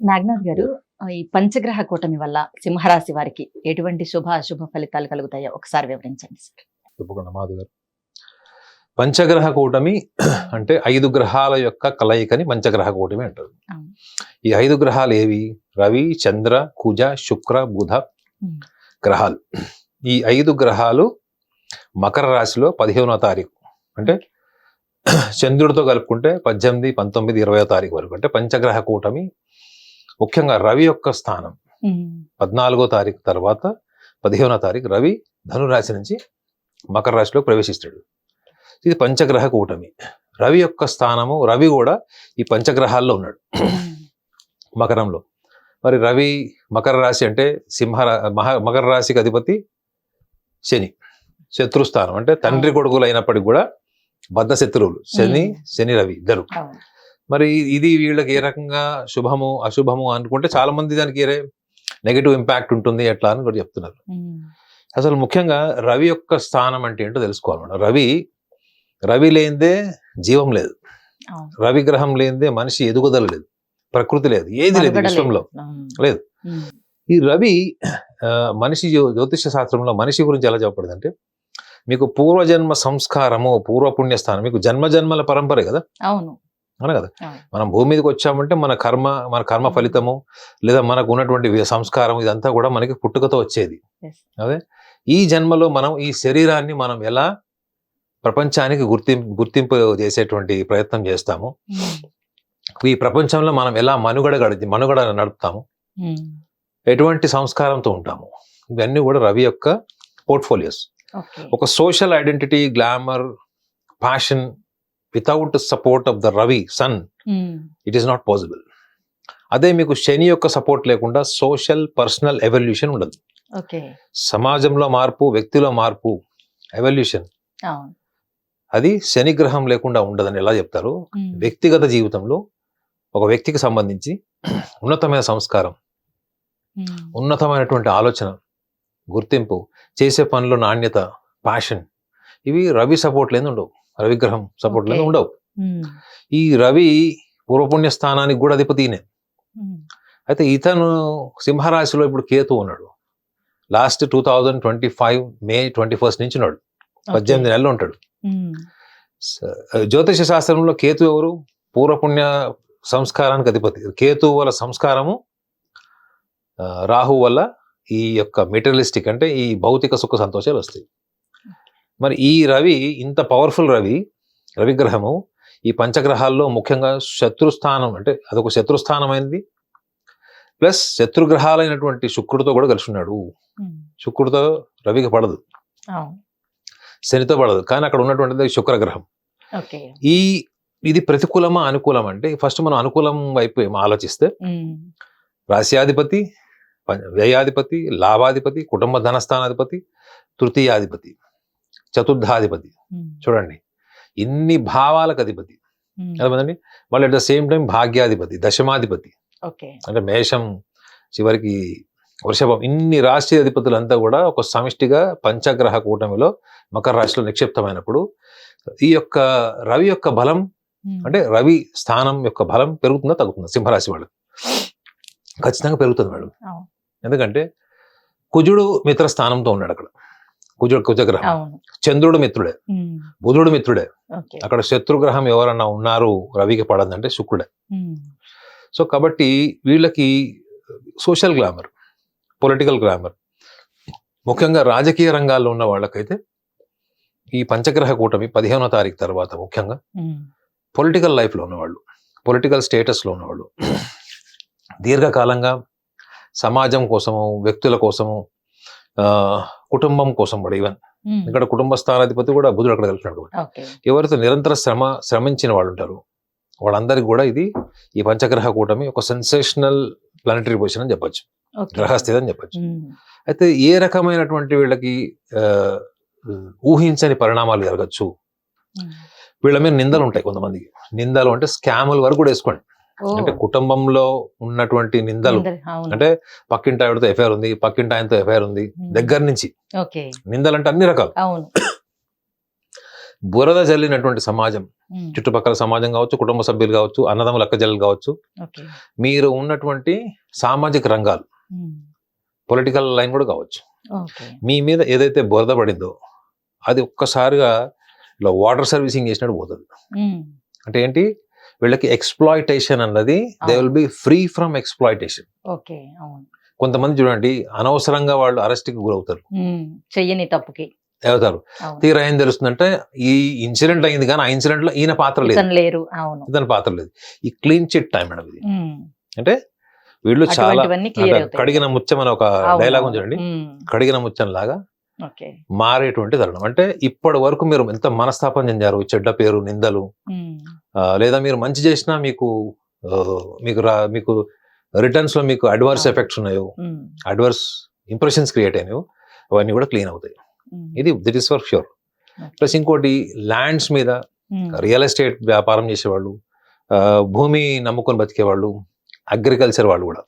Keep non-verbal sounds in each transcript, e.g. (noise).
నాగనాథ్ గారు ఈ పంచగ్రహ కూటమి వల్ల సింహరాశి వారికి ఎటువంటి శుభ అశుభ ఫలితాలు కలుగుతాయో ఒకసారి వివరించండి సార్. తప్పకుండా మాధు గారు. పంచగ్రహ కూటమి (clears throat) అంటే ఐదు గ్రహాల యొక్క కలయికని పంచగ్రహ కూటమి అంటారు. ఈ ఐదు గ్రహాలు ఏవి? రవి చంద్ర కుజ శుక్ర బుధ. గ్రహాలు. ఈ ఐదు గ్రహాలు మకర రాశిలో పదిహేనవ తారీఖు. అంటే (clears throat) చంద్రుడితో కలుపుకుంటే పద్దెనిమిది పంతొమ్మిది ఇరవయో తారీఖు వరకు. అంటే పంచగ్రహ కూటమి ముఖ్యంగా రవి యొక్క స్థానం. పద్నాలుగో తారీఖు తర్వాత పదిహేనో తారీఖు రవి ధనురాశి నుంచి మకర రాశిలో ప్రవేశిస్తాడు. ఇది పంచగ్రహ కూటమి. రవి యొక్క స్థానము రవి కూడా ఈ పంచగ్రహాల్లో ఉన్నాడు. మకరంలో. మరి రవి మకర రాశి అంటే సింహ మహ మకర రాశికి అధిపతి శని. శత్రుస్థానం అంటే తండ్రి కొడుకులు అయినప్పటికీ కూడా బద్ధ శత్రువులు శని. శని రవి ఇద్దరు. మరి ఇది వీళ్ళకి ఏ రకంగా శుభము అశుభము అనుకుంటే చాలా మంది దానికి నెగిటివ్ ఇంపాక్ట్ ఉంటుంది ఎట్లా అని కూడా చెప్తున్నారు. అసలు ముఖ్యంగా రవి యొక్క స్థానం అంటే ఏంటో తెలుసుకోవాలన్నమాట రవి రవి లేనిదే జీవం లేదు. రవి గ్రహం లేనిదే మనిషి ఎదుగుదల లేదు. ప్రకృతి లేదు. ఏది లేదు విశ్వంలో. లేదు. ఈ రవి మనిషి జ్యో- జ్యోతిష శాస్త్రంలో మనిషి గురించి ఎలా చెప్పబడింది అంటే మీకు పూర్వజన్మ సంస్కారము పూర్వపుణ్యస్థానం మీకు జన్మ జన్మల పరంపరే కదా? అవును. అవునా కదా. మనం భూమి మీదకి వచ్చామంటే మన కర్మ మన కర్మ ఫలితము లేదా మనకు ఉన్నటువంటి సంస్కారం ఇదంతా కూడా మనకి పుట్టుకతో వచ్చేది. అదే? ఈ జన్మలో మనం ఈ శరీరాన్ని మనం ఎలా ప్రపంచానికి గుర్తింపు గుర్తింపు చేసేటువంటి ప్రయత్నం చేస్తాము? ఉమ్. ఈ ప్రపంచంలో మనం ఎలా మనుగడ గడి మనుగడ నడుపుతాము? ఉమ్. ఎటువంటి సంస్కారంతో ఉంటాము? ఇవన్నీ కూడా రవి యొక్క పోర్ట్ఫోలియోస్. ఒక social identity glamour passion without support of the Ravi sun. It is not possible అదే మీకు శని యొక్క సపోర్ట్ లేకుండా సోషల్ పర్సనల్ ఎవల్యూషన్ ఉండదు. సమాజంలో మార్పు వ్యక్తిలో మార్పు ఎవల్యూషన్ అది శని గ్రహం లేకుండా ఉండదని ఎలా చెప్తారు? ఉమ్. వ్యక్తిగత జీవితంలో ఒక వ్యక్తికి సంబంధించి ఉన్నతమైన సంస్కారం ఉమ్. ఉన్నతమైనటువంటి ఆలోచన గుర్తింపు చేసే పనుల నాణ్యత ప్యాషన్ ఇవి రవి సపోర్ట్ లేదు ఉండవు. రవి గ్రహం సపోర్ట్ Okay. ఉండవు. ఈ రవి పూర్వపుణ్య స్థానానికి కూడా అధిపతి ఈయనే. ఉమ్. అయితే ఇతను సింహరాశిలో ఇప్పుడు కేతు ఉన్నాడు. Last two thousand twenty five May twenty first నుంచి ఉన్నాడు. పద్దెనిమిది నెలలు ఉంటాడు. జ్యోతిష శాస్త్రంలో కేతు ఎవరు? పూర్వపుణ్య సంస్కారానికి అధిపతి. కేతు వల్ల సంస్కారము రాహు వల్ల ఈ యొక్క మెటీరియలిస్టిక్ అంటే ఈ భౌతిక సుఖ సంతోషాలు వస్తాయి. మరి ఈ రవి ఇంత పవర్ఫుల్ రవి రవిగ్రహము ఈ పంచగ్రహాల్లో ముఖ్యంగా శత్రుస్థానం అంటే అదొక శత్రుస్థానమైనది ప్లస్ శత్రుగ్రహాలైనటువంటి శుక్రుడితో కూడా కలిసి ఉన్నాడు. శుక్రుడితో రవికి పడదు. శనితో పడదు. కానీ అక్కడ ఉన్నటువంటిది శుక్రగ్రహం. ఈ ఇది ప్రతికూలమా అనుకూలం అంటే ఫస్ట్ మనం అనుకూలం వైపు ఆలోచిస్తే. రాశ్యాధిపతి వ్యయాధిపతి లాభాధిపతి కుటుంబ ధనస్థానాధిపతి తృతీయాధిపతి. చతుర్థాధిపతి. ఉమ్. చూడండి. ఇన్ని భావాలకు అధిపతి. ఉమ్. అర్థమైందండి? మళ్ళీ అట్ ద సేమ్ టైం భాగ్యాధిపతి దశమాధిపతి. అంటే మేషం చివరికి వృషభం ఇన్ని రాశి అధిపతులంతా కూడా ఒక సమిష్టిగా పంచగ్రహ కూటమిలో మకర రాశిలో నిక్షిప్తమైనప్పుడు ఈ యొక్క రవి యొక్క బలం ఉమ్. అంటే రవి స్థానం యొక్క బలం పెరుగుతుందా తగ్గుతుందా? సింహరాశి వాళ్ళు ఖచ్చితంగా పెరుగుతుంది వాళ్ళు అవును. ఎందుకంటే కుజుడు మిత్ర స్థానంతో ఉన్నాడు అక్కడ. కుజుడు కుజగ్రహం. చంద్రుడు మిత్రుడే. బుధుడు మిత్రుడే. అక్కడ శత్రుగ్రహం ఎవరన్నా ఉన్నారు రవికి పడదంటే శుక్రుడే. సో కాబట్టి వీళ్ళకి సోషల్ గ్లామర్ పొలిటికల్ గ్లామర్. ముఖ్యంగా రాజకీయ రంగాల్లో ఉన్న వాళ్ళకైతే ఈ పంచగ్రహ కూటమి పదిహేనో తారీఖు తర్వాత ముఖ్యంగా. పొలిటికల్ లైఫ్లో ఉన్నవాళ్ళు పొలిటికల్ స్టేటస్లో ఉన్నవాళ్ళు. దీర్ఘకాలంగా సమాజం కోసము వ్యక్తుల కోసము కుటుంబం కోసం కూడా ఈవెన్. ఇక్కడ కుటుంబ స్థానాధిపతి కూడా బుధుడు అక్కడ కాబట్టి ఓకే ఎవరైతే నిరంతర శ్రమ శ్రమించిన వాళ్ళు ఉంటారు వాళ్ళందరికీ కూడా ఇది ఈ పంచగ్రహ కూటమి ఒక సెన్సేషనల్ ప్లానటరీ పొజిషన్ అని చెప్పొచ్చు గ్రహస్థితి అని చెప్పొచ్చు. అయితే ఏ రకమైనటువంటి వీళ్ళకి ఊహించని పరిణామాలు జరగచ్చు. వీళ్ళ మీద నిందలు ఉంటాయి కొంతమందికి నిందలు అంటే స్కాముల వరకు కూడా వేసుకోండి. అంటే కుటుంబంలో ఉన్నటువంటి నిందలు. అంటే పక్కింటి ఆవిడతో ఎఫ్ఐఆర్ ఉంది పక్కింటి ఆయనతో ఎఫ్ఐఆర్ ఉంది. దగ్గర నుంచి. నిందలు అంటే అన్ని రకాలు. బురద జల్లినటువంటి సమాజం చుట్టుపక్కల సమాజం కావచ్చు కుటుంబ సభ్యులు కావచ్చు అన్నదమ్ముల అక్కజల్లు కావచ్చు మీరు ఉన్నటువంటి సామాజిక రంగాలు పొలిటికల్ లైన్ కూడా కావచ్చు. మీ మీద ఏదైతే బురద పడిందో అది ఒక్కసారిగా ఇలా వాటర్ సర్వీసింగ్ చేసినట్టు పోతుంది. అంటే ఏంటి? వీళ్ళకి ఎక్స్ప్లాయిటేషన్ అన్నది they will be free from exploitation okay అవును. కొంతమంది చూడండి అనవసరంగా వాళ్ళు అరెస్ట్కి గురవుతారు. చెయ్యని తప్పుకి. అవుతారు తీరా ఏం తెలుస్తుందంటే ఈ ఇన్సిడెంట్ అయింది కానీ ఆ ఇన్సిడెంట్లో ఈయన పాత్ర లేదు. ఇతను లేరు అవును. ఇతని పాత్ర లేదు. ఈ క్లీన్ చిట్ టైం మేడం ఇది అంటే వీళ్ళు చాలా కడిగిన అని ఒక డైలాగ్ చూడండి. కడిగిన ముత్యం లాగా మారేటువంటి తరుణం. అంటే ఇప్పటి వరకు మీరు ఎంత మనస్తాపం చెందారు చెడ్డ పేరు నిందలు లేదా మీరు మంచి చేసినా మీకు మీకు రా మీకు రిటర్న్స్లో మీకు అడ్వర్స్. ఎఫెక్ట్స్ ఉన్నాయో అడ్వర్స్ ఇంప్రెషన్స్ క్రియేట్ అయినాయో అవన్నీ కూడా క్లీన్ అవుతాయి. ఇది that is for sure. Plus ఇంకోటి ల్యాండ్స్ మీద రియల్ ఎస్టేట్ వ్యాపారం చేసేవాళ్ళు భూమి నమ్ముకొని బతికేవాళ్ళు అగ్రికల్చర్ వాళ్ళు కూడా.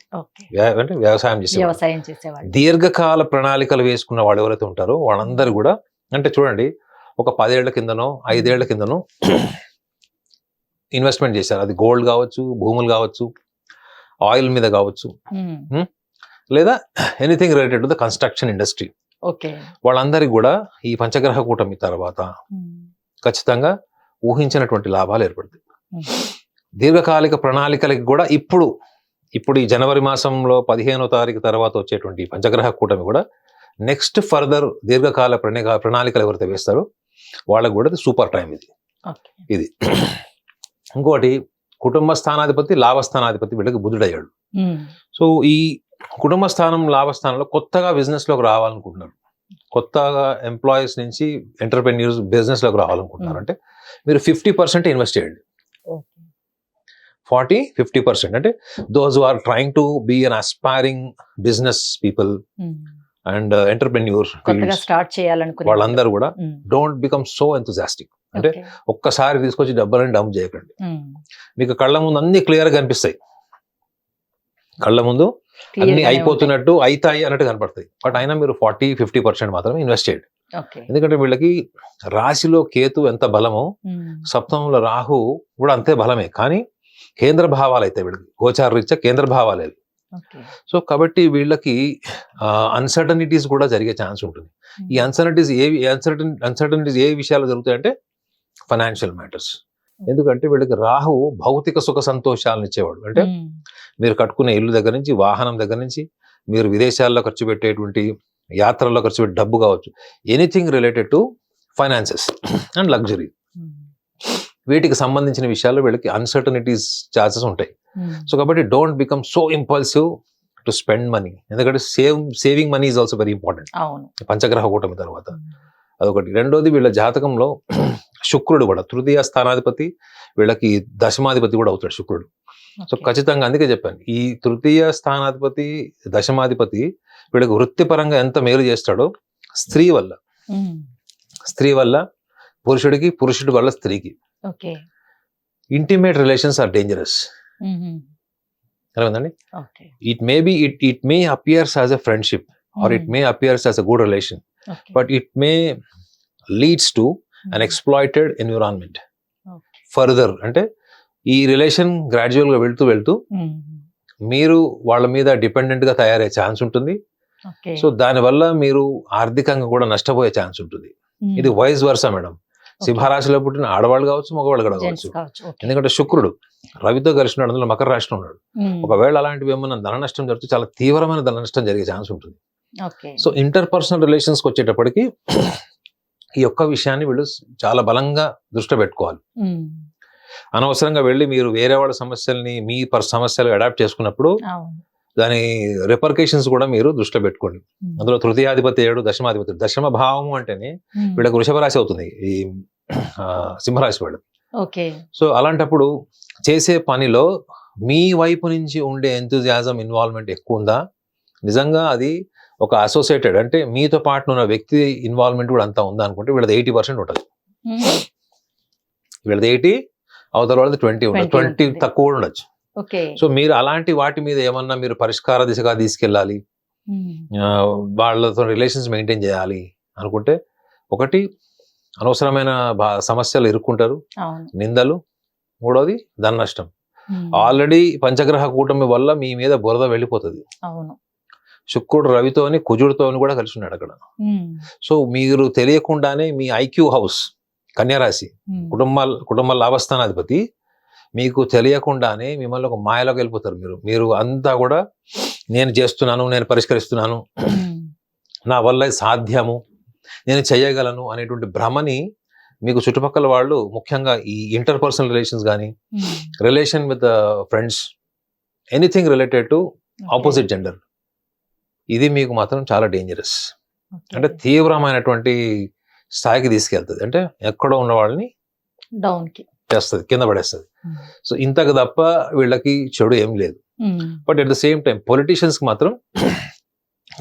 అంటే వ్యవసాయం చేసేవాళ్ళు. వ్యవసాయం చేసేవాళ్ళు. దీర్ఘకాల ప్రణాళికలు వేసుకున్న వాళ్ళు ఎవరైతే ఉంటారో వాళ్ళందరూ కూడా అంటే చూడండి ఒక పదేళ్ళ కిందనో ఐదేళ్ళ కిందనో ఇన్వెస్ట్మెంట్ చేశారు. అది గోల్డ్ కావచ్చు భూములు కావచ్చు ఆయిల్ మీద కావచ్చు లేదా anything related to the construction industry okay. వాళ్ళందరికీ కూడా ఈ పంచగ్రహ కూటమి తర్వాత ఖచ్చితంగా ఊహించినటువంటి లాభాలు ఏర్పడతాయి. దీర్ఘకాలిక ప్రణాళికలకి కూడా ఇప్పుడు ఇప్పుడు ఈ జనవరి మాసంలో పదిహేనో తారీఖు తర్వాత వచ్చేటువంటి పంచగ్రహ కూటమి కూడా నెక్స్ట్ ఫర్దర్ దీర్ఘకాల ప్రణిక ప్రణాళికలు ఎవరైతే వేస్తారో వాళ్ళకు కూడా సూపర్ టైం ఇది. ఇది. ఇంకోటి కుటుంబ స్థానాధిపతి లాభస్థానాధిపతి వీళ్ళకి బుద్ధుడయ్యాడు సో ఈ కుటుంబ స్థానం లాభస్థానంలో కొత్తగా business లోకి రావాలనుకుంటున్నారు. కొత్తగా ఎంప్లాయీస్ నుంచి ఎంటర్ప్రెన్యూర్స్లోకి రావాలనుకుంటున్నారు. అంటే మీరు ఫిఫ్టీ పర్సెంట్ ఇన్వెస్ట్ చేయండి. Forty fifty percent. అంటే those are trying to be an aspiring business people and entrepreneur start చేయాలనుకునే వాళ్ళందరూ కూడా డోంట్ బికమ్ సో ఎంతజాస్టిక్ అంటే. ఒక్కసారి తీసుకొచ్చి డబ్బులని డంప్ చేయకండి. ఉమ్, మీకు కళ్ళ ముందు అన్ని క్లియర్గా కనిపిస్తాయి. కళ్ళ ముందు అన్ని అయిపోతున్నట్టు అయితాయి అన్నట్టు కనపడతాయి. బట్ అయినా మీరు ఫార్టీ ఫిఫ్టీ పర్సెంట్ మాత్రమే ఇన్వెస్ట్ చేయండి. ఎందుకంటే వీళ్ళకి రాశిలో కేతు ఎంత బలమో ఉమ్, సప్తమంలో రాహు కూడా అంతే బలమే. కానీ కేంద్ర భావాలు అయితే వీళ్ళకి గోచార రీత్యా కేంద్ర భావాలు అవి. సో కాబట్టి వీళ్ళకి అన్సర్టనిటీస్ కూడా జరిగే ఛాన్స్ ఉంటుంది. ఈ అన్సర్టనిటీస్ ఏ అన్సర్టన్ అన్సర్టనిటీస్ ఏ విషయాలు జరుగుతాయంటే ఫైనాన్షియల్ మ్యాటర్స్ ఎందుకంటే వీళ్ళకి రాహు భౌతిక సుఖ సంతోషాలను ఇచ్చేవాడు. అంటే మీరు కట్టుకునే ఇల్లు దగ్గర నుంచి వాహనం దగ్గర నుంచి మీరు విదేశాల్లో ఖర్చు పెట్టేటువంటి యాత్రల్లో ఖర్చు పెట్టే డబ్బు కావచ్చు anything related to finances and luxury వీటికి సంబంధించిన విషయాల్లో వీళ్ళకి అన్సర్టనిటీస్ ఛాన్సెస్ ఉంటాయి. సో కాబట్టి don't become so impulsive to spend money ఎందుకంటే save saving money is also very important పంచగ్రహ కూటమి తర్వాత. ఉమ్, అదొకటి. రెండోది వీళ్ళ జాతకంలో శుక్రుడు కూడా తృతీయ స్థానాధిపతి వీళ్ళకి దశమాధిపతి కూడా అవుతాడు శుక్రుడు. సో. ఖచ్చితంగా అందుకే చెప్పాను. ఈ తృతీయ స్థానాధిపతి దశమాధిపతి వీళ్ళకి వృత్తిపరంగా ఎంత మేలు చేస్తాడో స్త్రీ వల్ల. ఉమ్, స్త్రీ వల్ల పురుషుడికి పురుషుడి వల్ల స్త్రీకి. ఇంటిమేట్ రిలేషన్స్ ఆర్ డేంజరస్ అర్థమైందండి? It may be it it may appears as a friendship or it may appears as a good relation. But it may leads to an exploited environment. Further అంటే ఈ relation గ్రాడ్యువల్గా వెళ్తూ వెళ్తూ మీరు వాళ్ళ మీద డిపెండెంట్గా తయారయ్యే ఛాన్స్ ఉంటుంది. సో దానివల్ల మీరు ఆర్థికంగా కూడా నష్టపోయే ఛాన్స్ ఉంటుంది. ఇది వైస్ వర్స మేడం. సింహరాశిలో పుట్టిన ఆడవాళ్ళు కావచ్చు మగవాళ్ళు కూడా కావచ్చు. ఎందుకంటే శుక్రుడు రవితో కలిసినాడు అందులో మకర రాశిలో ఉన్నాడు. ఒకవేళ అలాంటివి ఏమన్నా ధన నష్టం జరిగితే చాలా తీవ్రమైన ధన నష్టం జరిగే ఛాన్స్ ఉంటుంది. సో ఇంటర్ పర్సనల్ రిలేషన్స్కి వచ్చేటప్పటికి ఈ ఒక్క విషయాన్ని వీళ్ళు చాలా బలంగా దృష్టి పెట్టుకోవాలి. అనవసరంగా వెళ్ళి మీరు వేరే వాళ్ళ సమస్యల్ని మీ పర్ సమస్యలు అడాప్ట్ చేసుకున్నప్పుడు దాని రిపర్కేషన్స్ కూడా మీరు దృష్టిలో పెట్టుకోండి. ఉమ్, అందులో తృతీయాధిపతి ఏడు దశమాధిపతి దశమ భావము అంటేనే ఉమ్, వీళ్ళకి వృషభ రాశి అవుతుంది. ఈ సింహరాశి వాళ్ళు. ఓకే. సో అలాంటప్పుడు చేసే పనిలో మీ వైపు నుంచి ఉండే ఎంతజాజం ఇన్వాల్వ్మెంట్ ఎక్కువ ఉందా? నిజంగా అది ఒక అసోసియేటెడ్ అంటే మీతో పాటు ఉన్న వ్యక్తి ఇన్వాల్వ్మెంట్ కూడా అంతా ఉందా అనుకుంటే వీళ్ళది ఎయిటీ పర్సెంట్ ఉంటుంది. ఉమ్, వీళ్ళది ఎయిటీ అవతల వాళ్ళది ట్వంటీ ఉండదు 20 ట్వంటీ. తక్కువ కూడా ఉండొచ్చు. సో మీరు అలాంటి వాటి మీద ఏమన్నా మీరు పరిష్కార దిశగా తీసుకెళ్ళాలి? వాళ్ళతో రిలేషన్స్ మెయింటైన్ చేయాలి అనుకుంటే ఒకటి అనవసరమైన సమస్యలు ఇరుక్కుంటారు. నిందలు. మూడోది ధన నష్టం. ఆల్రెడీ పంచగ్రహ కూటమి వల్ల మీ మీద బురద వెళ్ళిపోతుంది. శుక్రుడు రవితోని కుజుడితోని కూడా కలిసి ఉన్నాడు అక్కడ. సో మీరు తెలియకుండానే మీ ఐక్యూ హౌస్ కన్యారాశి కుటుంబాల కుటుంబ లాభస్థానాధిపతి మీకు తెలియకుండానే మిమ్మల్ని ఒక మాయలోకి వెళ్ళిపోతారు మీరు. మీరు అంతా కూడా నేను చేస్తున్నాను నేను పరిష్కరిస్తున్నాను నా వల్ల సాధ్యము నేను చేయగలను అనేటువంటి భ్రమని మీకు చుట్టుపక్కల వాళ్ళు ముఖ్యంగా ఈ ఇంటర్ పర్సనల్ రిలేషన్స్ కానీ relation with friends anything related to opposite gender ఇది మీకు మాత్రం చాలా డేంజరస్. అంటే తీవ్రమైనటువంటి స్థాయికి తీసుకెళ్తుంది. అంటే ఎక్కడో ఉన్న వాళ్ళని డౌన్కి. చేస్తుంది కింద పడేస్తుంది. సో ఇంతకు తప్ప వీళ్ళకి చెడు ఏం లేదు. ఉమ్, but at the same time పొలిటీషియన్స్కి మాత్రం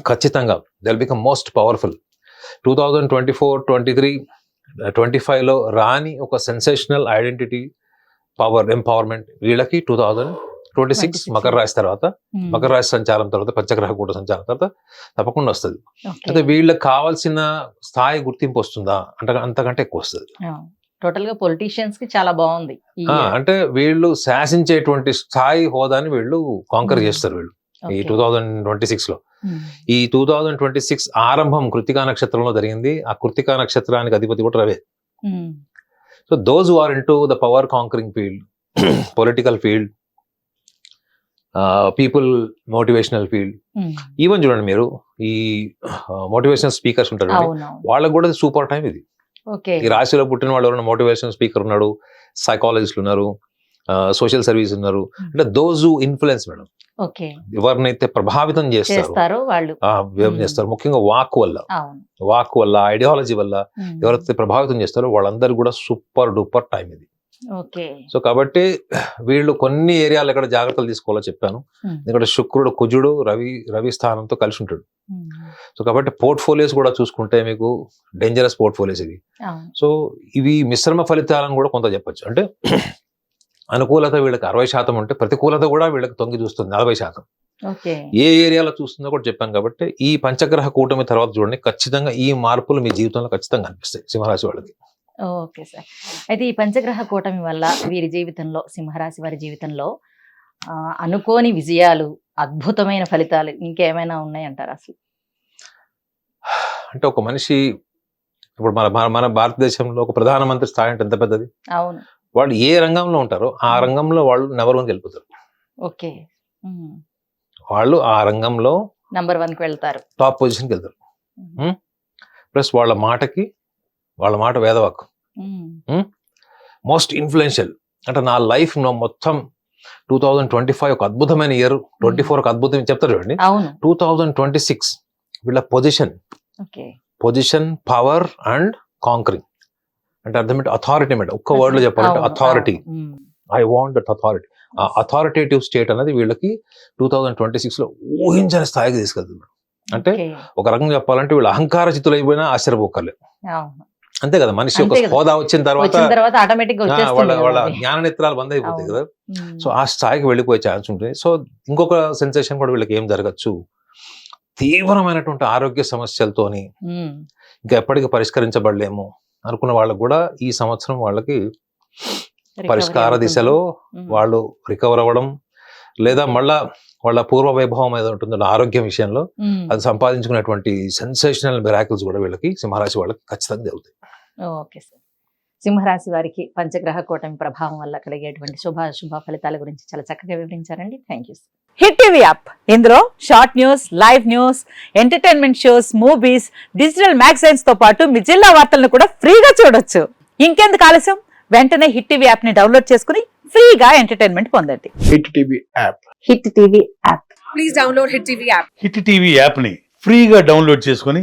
ఖచ్చితంగా they'll become most powerful. Two thousand twenty four twenty three twenty ఫైవ్లో రాని ఒక సెన్సేషనల్ ఐడెంటిటీ పవర్ ఎంపవర్మెంట్ వీళ్ళకి టూ థౌజండ్ ట్వంటీ సిక్స్. 26 మకర రాశి తర్వాత ఉమ్, మకర రాశి సంచారం తర్వాత పంచగ్రహ కూట సంచారం తర్వాత తప్పకుండా వస్తుంది. అయితే వీళ్ళకి కావాల్సిన స్థాయి గుర్తింపు వస్తుందా? అంటే అంతకంటే ఎక్కువ వస్తుంది. టోటల్గా పొలిటీషియన్స్కి చాలా బాగుంది అంటే వీళ్ళు శాసించేటువంటి స్థాయి హోదాని వీళ్ళు కాంకర్. చేస్తారు వీళ్ళు. ఈ. టూ థౌజండ్ ట్వంటీ సిక్స్లో ఈ టూ థౌజండ్ ట్వంటీ సిక్స్ ఆరంభం కృతికా నక్షత్రంలో జరిగింది. ఆ కృతికా నక్షత్రానికి అధిపతి కూడా రవే. So those are into the power conquering field political field people motivational field even చూడండి మీరు ఈ మోటివేషనల్ స్పీకర్స్ ఉంటారు వాళ్ళకు కూడా సూపర్ టైం ఇది. ఈ రాశిలో పుట్టిన వాళ్ళు ఎవరైనా మోటివేషన్ స్పీకర్ ఉన్నాడు సైకాలజిస్టులు ఉన్నారు సోషల్ సర్వీస్ ఉన్నారు అంటే దోస్ ఇన్ఫ్లుయెన్స్ మేడం. ఎవరినైతే ప్రభావితం చేస్తారు చేస్తారో Hmm. ముఖ్యంగా వాక్ వల్ల వాక్ వల్ల ఐడియాలజీ వల్ల ఉమ్, ఎవరైతే ప్రభావితం చేస్తారో వాళ్ళందరూ కూడా సూపర్ డూపర్ టైం ఇది. సో కాబట్టి వీళ్ళు కొన్ని ఏరియాలు ఎక్కడ జాగ్రత్తలు తీసుకోవాలో చెప్పాను. ఎందుకంటే శుక్రుడు కుజుడు రవి రవి స్థానంతో కలిసి ఉంటాడు. సో కాబట్టి పోర్ట్ఫోలియోస్ కూడా చూసుకుంటే మీకు డేంజరస్ పోర్ట్ఫోలియోస్ ఇవి. సో ఇవి మిశ్రమ ఫలితాలను కూడా కొంత చెప్పొచ్చు. అంటే అనుకూలత వీళ్ళకి అరవై శాతం ఉంటే ప్రతికూలత కూడా వీళ్ళకి తొంగి చూస్తుంది నలభై శాతం. ఏ ఏరియాలో చూస్తుందో కూడా చెప్పాను కాబట్టి ఈ పంచగ్రహ కూటమి తర్వాత చూడండి. ఖచ్చితంగా ఈ మార్పులు మీ జీవితంలో ఖచ్చితంగా అనిపిస్తాయి సింహరాశి వాళ్ళకి. Okay sir. అయితే ఈ పంచగ్రహ కూటమి వల్ల వీరి జీవితంలో సింహరాశి వారి జీవితంలో ఆ, అనుకోని విజయాలు అద్భుతమైన ఫలితాలు ఇంకేమైనా ఉన్నాయంటారా అసలు? అంటే ఒక మనిషి ఇప్పుడు మన మన- మన భారతదేశంలో ఒక ప్రధానమంత్రి స్థాయి అంటే ఎంత పెద్దది? అవును. వాళ్ళు ఏ రంగంలో ఉంటారో ఆ రంగంలో వాళ్ళు నెంబర్ వన్కి వెళ్ళిపోతారు. ఓకే. వాళ్ళు ఆ రంగంలో నంబర్ వన్కి వెళ్తారు. టాప్ పొజిషన్కి వెళ్తారు. ప్లస్ వాళ్ళ మాటకి వాళ్ళ మాట వేదవాక్కు. ఉమ్, మోస్ట్ ఇన్ఫ్లుయెన్షియల్ అంటే నా లైఫ్ మొత్తం టూ థౌజండ్ ట్వంటీ ఫైవ్ ఒక అద్భుతమైన ఇయర్ ట్వంటీ ఫోర్ ఒక అద్భుతం చెప్తారు చూడండి. టూ థౌజండ్ ట్వంటీ సిక్స్ వీళ్ళ position position power and conquering అంటే అర్థం అథారిటీ మేడం. ఒక్క వర్డ్లో చెప్పాలంటే authority I want that authority ఆ అథారిటేటివ్ స్టేట్ అనేది వీళ్ళకి టూ థౌజండ్ ట్వంటీ సిక్స్లో ఊహించని స్థాయికి తీసుకెళ్తుంది. అంటే ఒక రకంగా చెప్పాలంటే వీళ్ళు అహంకార చిత్తులైపోయినా ఆశ్చర్యపోకర్లేదు అవును. అంతే కదా మనిషి ఒక కదా. హోదా వచ్చిన తర్వాత వాళ్ళ వాళ్ళ. జ్ఞాన నేత్రాలు బంద్ అయిపోతాయి. కదా సో ఆ స్థాయికి వెళ్ళిపోయే ఛాన్స్ ఉంటుంది సో ఇంకొక సెన్సేషన్ కూడా వీళ్ళకి ఏం జరగచ్చు తీవ్రమైనటువంటి ఆరోగ్య సమస్యలతోని ఇంకా ఎప్పటికీ పరిష్కరించబడలేము అనుకున్న వాళ్ళకు కూడా ఈ సంవత్సరం వాళ్ళకి పరిష్కార. దిశలో వాళ్ళు రికవర్ అవ్వడం లేదా మళ్ళా వాళ్ళ పూర్వ వైభవం ఏదో ఉంటుందో ఆరోగ్యం విషయంలో అది సంపాదించుకునేటువంటి సెన్సేషనల్ మిరాకిల్స్ కూడా వీళ్ళకి సింహరాశి వాళ్ళకి ఖచ్చితంగా జరుగుతాయి ఓకే సార్. సింహరాశి వారికి పంచగ్రహ కూటమి ప్రభావం వల్ల కలిగేటువంటి శుభ శుభ ఫలితాల గురించి చాలా చక్కగా వివరించారండి. Thank you Hit TV app. ఇందులో short news live news entertainment shows movies digital మ్యాగజైన్స్తో పాటు మీ జిల్లా వార్తలను కూడా ఫ్రీగా చూడొచ్చు. ఇంకెందుకు ఆలస్యం? వెంటనే హిట్ టీవీ యాప్ని డౌన్లోడ్ చేసుకుని ఫ్రీగా ఎంటర్టైన్మెంట్ పొందండి. Hit TV app. Hit TV app. Please download Hit TV app. Hit TV యాప్ని ఫ్రీగా డౌన్లోడ్ చేసుకొని